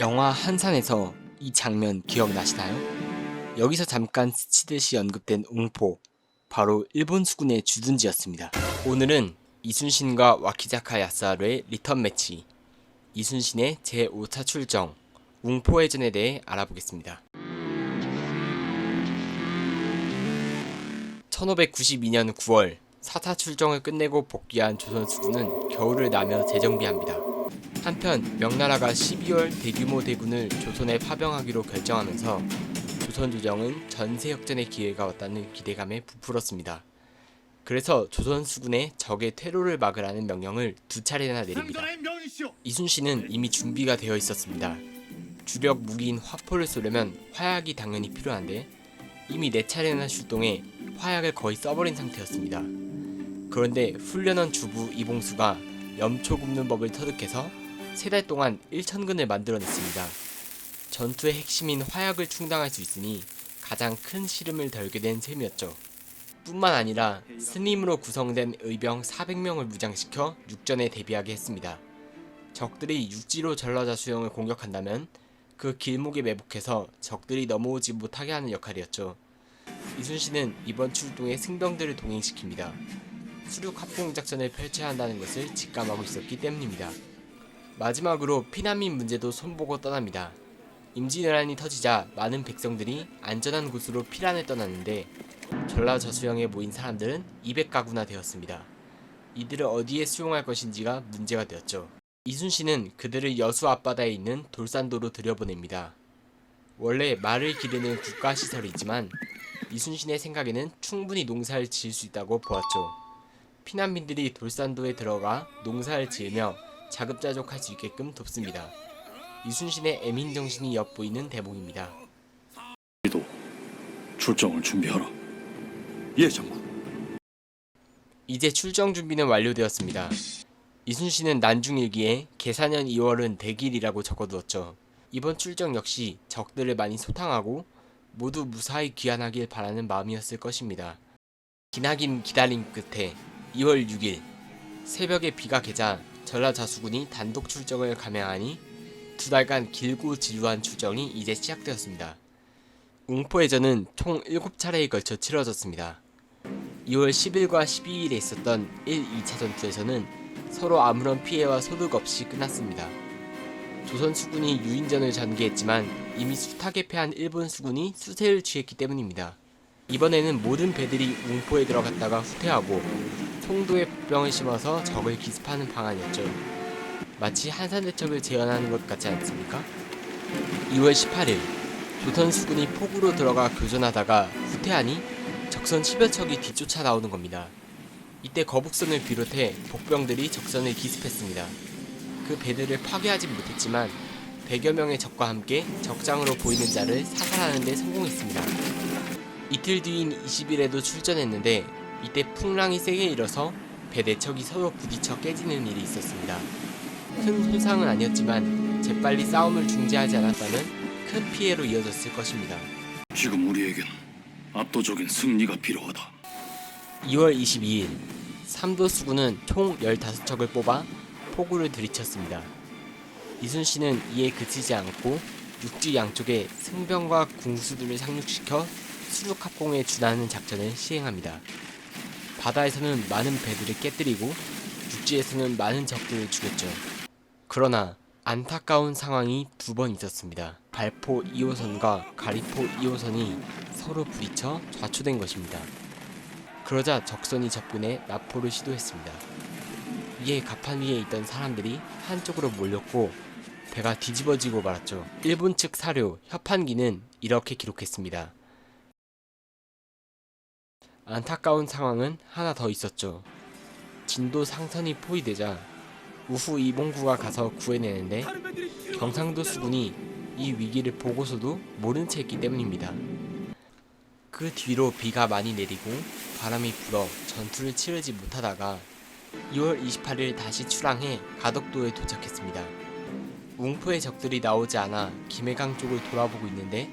영화 한산에서 이 장면 기억나시나요? 여기서 잠깐 스치듯이 언급된 웅포 바로 일본 수군의 주둔지였습니다. 오늘은 이순신과 와키자카 야스하루의 리턴 매치 이순신의 제5차 출정 웅포 해전에 대해 알아보겠습니다. 1592년 9월 4차 출정을 끝내고 복귀한 조선 수군은 겨울을 나며 재정비합니다. 한편 명나라가 12월 대규모 대군을 조선에 파병하기로 결정하면서 조선 조정은 전세 역전의 기회가 왔다는 기대감에 부풀었습니다. 그래서 조선 수군에 적의 퇴로를 막으라는 명령을 두 차례나 내립니다. 이순신은 이미 준비가 되어 있었습니다. 주력 무기인 화포를 쏘려면 화약이 당연히 필요한데 이미 네 차례나 출동해 화약을 거의 써버린 상태였습니다. 그런데 훈련원 주부 이봉수가 염초 굽는 법을 터득해서 세 달 동안 1천근을 만들어냈습니다. 전투의 핵심인 화약을 충당할 수 있으니 가장 큰 시름을 덜게 된 셈이었죠. 뿐만 아니라 스님으로 구성된 의병 400명을 무장시켜 육전에 대비하게 했습니다. 적들이 육지로 전라자 수영을 공격한다면 그 길목에 매복해서 적들이 넘어오지 못하게 하는 역할이었죠. 이순신은 이번 출동에 승병들을 동행시킵니다. 수륙 합공 작전을 펼쳐야 한다는 것을 직감하고 있었기 때문입니다. 마지막으로 피난민 문제도 손보고 떠납니다. 임진왜란이 터지자 많은 백성들이 안전한 곳으로 피란을 떠났는데 전라저수영에 모인 사람들은 200가구나 되었습니다. 이들을 어디에 수용할 것인지가 문제가 되었죠. 이순신은 그들을 여수 앞바다에 있는 돌산도로 들여보냅니다. 원래 말을 기르는 국가시설이지만 이순신의 생각에는 충분히 농사를 지을 수 있다고 보았죠. 피난민들이 돌산도에 들어가 농사를 지으며 자급자족할 수 있게끔 돕습니다. 이순신의 애민 정신이 엿보이는 대목입니다. 도 출정을 준비하라. 예, 장군. 이제 출정 준비는 완료되었습니다. 이순신은 난중일기에 계사년 2월은 대길이라고 적어두었죠. 이번 출정 역시 적들을 많이 소탕하고 모두 무사히 귀환하길 바라는 마음이었을 것입니다. 기나긴 기다림 끝에 2월 6일 새벽에 비가 개자 전라자수군이 단독 출정을 감행하니 두 달간 길고 지루한 출정이 이제 시작되었습니다. 웅포해전은 총 7차례에 걸쳐 치러졌습니다. 2월 10일과 12일에 있었던 1, 2차 전투에서는 서로 아무런 피해와 소득 없이 끝났습니다. 조선 수군이 유인전을 전개했지만 이미 숱하게 패한 일본 수군이 수세를 취했기 때문입니다. 이번에는 모든 배들이 웅포에 들어갔다가 후퇴하고 송도에 복병을 심어서 적을 기습하는 방안이었죠. 마치 한산대첩을 재현하는 것 같지 않습니까? 2월 18일 조선 수군이 폭우로 들어가 교전하다가 후퇴하니 적선 10여 척이 뒤쫓아 나오는 겁니다. 이때 거북선을 비롯해 복병들이 적선을 기습했습니다. 그 배들을 파괴하진 못했지만 100여 명의 적과 함께 적장으로 보이는 자를 사살하는 데 성공했습니다. 이틀 뒤인 20일에도 출전했는데 이때 풍랑이 세게 일어서 배 4척이 서로 부딪혀 깨지는 일이 있었습니다. 큰 손상은 아니었지만 재빨리 싸움을 중지하지 않았다면 큰 피해로 이어졌을 것입니다. 지금 우리에겐 압도적인 승리가 필요하다. 2월 22일 삼도 수군은 총 15척을 뽑아 포구를 들이쳤습니다. 이순신은 이에 그치지 않고 육지 양쪽에 승병과 궁수들을 상륙시켜 수륙 합공에 준하는 작전을 시행합니다. 바다에서는 많은 배들을 깨뜨리고 육지에서는 많은 적들을 죽였죠. 그러나 안타까운 상황이 두 번 있었습니다. 발포 2호선과 가리포 2호선이 서로 부딪혀 좌초된 것입니다. 그러자 적선이 접근해 납포를 시도했습니다. 이에 갑판 위에 있던 사람들이 한쪽으로 몰렸고 배가 뒤집어지고 말았죠. 일본 측 사료 협판기는 이렇게 기록했습니다. 안타까운 상황은 하나 더 있었죠. 진도 상선이 포위되자 우후 이봉구가 가서 구해내는데 경상도 수군이 이 위기를 보고서도 모른 채 했기 때문입니다. 그 뒤로 비가 많이 내리고 바람이 불어 전투를 치르지 못하다가 2월 28일 다시 출항해 가덕도에 도착했습니다. 웅포의 적들이 나오지 않아 김해강 쪽을 돌아보고 있는데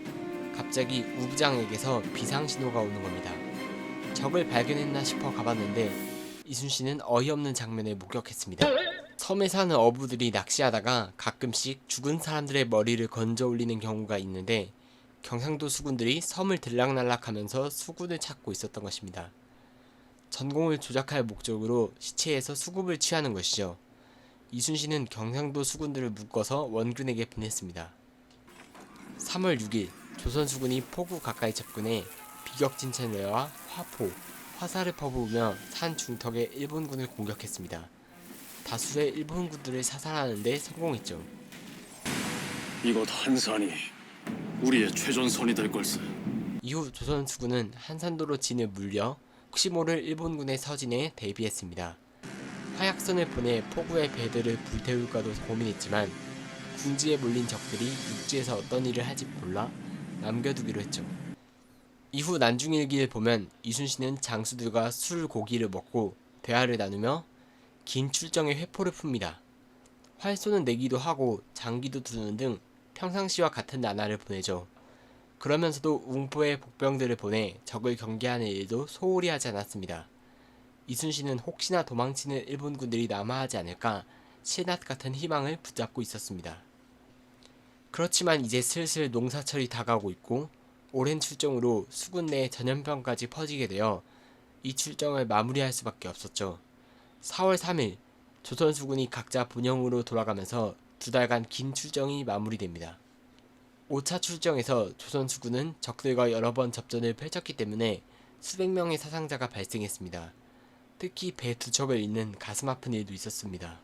갑자기 우부장에게서 비상 신호가 오는 겁니다. 적을 발견했나 싶어 가봤는데 이순신은 어이없는 장면을 목격했습니다. 섬에 사는 어부들이 낚시하다가 가끔씩 죽은 사람들의 머리를 건져 올리는 경우가 있는데 경상도 수군들이 섬을 들락날락하면서 수군을 찾고 있었던 것입니다. 전공을 조작할 목적으로 시체에서 수급을 취하는 것이죠. 이순신은 경상도 수군들을 묶어서 원군에게 보냈습니다. 3월 6일 조선 수군이 포구 가까이 접근해 비격진천레와 화포, 화살을 퍼부으며 산 중턱에 일본군을 공격했습니다. 다수의 일본군들을 사살하는데 성공했죠. 이곳 한산이 우리의 최전선이 될 걸세. 이후 조선 수군은 한산도로 진을 물려 혹시 모를 일본군의 서진에 대비했습니다. 화약선을 보내 포구의 배들을 불태울까도 고민했지만 궁지에 몰린 적들이 육지에서 어떤 일을 할지 몰라 남겨두기로 했죠. 이후 난중일기를 보면 이순신은 장수들과 술 고기를 먹고 대화를 나누며 긴 출정의 회포를 풉니다. 활쏘는 내기도 하고 장기도 두는 등 평상시와 같은 나날을 보내죠. 그러면서도 웅포에 복병들을 보내 적을 경계하는 일도 소홀히 하지 않았습니다. 이순신은 혹시나 도망치는 일본군들이 남하하지 않을까 신앗 같은 희망을 붙잡고 있었습니다. 그렇지만 이제 슬슬 농사철이 다가오고 있고 오랜 출정으로 수군 내 전염병까지 퍼지게 되어 이 출정을 마무리할 수밖에 없었죠. 4월 3일 조선 수군이 각자 본영으로 돌아가면서 두 달간 긴 출정이 마무리됩니다. 5차 출정에서 조선 수군은 적들과 여러 번 접전을 펼쳤기 때문에 수백 명의 사상자가 발생했습니다. 특히 배 두 척을 잃는 가슴 아픈 일도 있었습니다.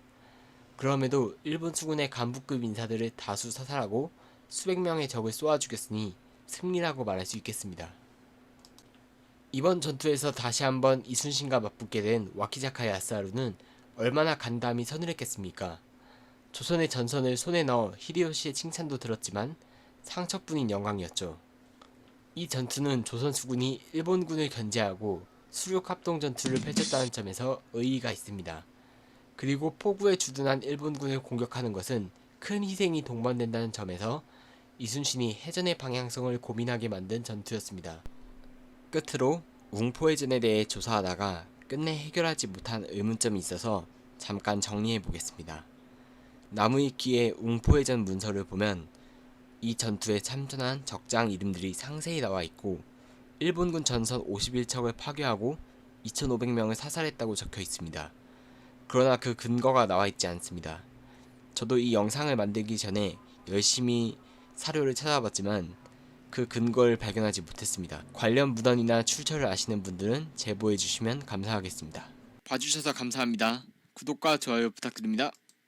그럼에도 일본 수군의 간부급 인사들을 다수 사살하고 수백 명의 적을 쏘아 죽였으니 승리라고 말할 수 있겠습니다. 이번 전투에서 다시 한번 이순신과 맞붙게 된 와키자카 야스하루는 얼마나 간담이 서늘했겠습니까? 조선의 전선을 손에 넣어 히데요시의 칭찬도 들었지만 상처뿐인 영광이었죠. 이 전투는 조선 수군이 일본군을 견제하고 수륙 합동 전투를 펼쳤다는 점에서 의의가 있습니다. 그리고 포구에 주둔한 일본군을 공격하는 것은 큰 희생이 동반된다는 점에서 이순신이 해전의 방향성을 고민하게 만든 전투였습니다. 끝으로 웅포 해전에 대해 조사하다가 끝내 해결하지 못한 의문점이 있어서 잠깐 정리해 보겠습니다. 나무위키의 웅포 해전 문서를 보면 이 전투에 참전한 적장 이름들이 상세히 나와 있고 일본군 전선 51척을 파괴하고 2,500명을 사살했다고 적혀 있습니다. 그러나 그 근거가 나와 있지 않습니다. 저도 이 영상을 만들기 전에 열심히 사료를 찾아봤지만 그 근거를 발견하지 못했습니다. 관련 문헌이나 출처를 아시는 분들은 제보해 주시면 감사하겠습니다. 봐주셔서 감사합니다. 구독과 좋아요 부탁드립니다.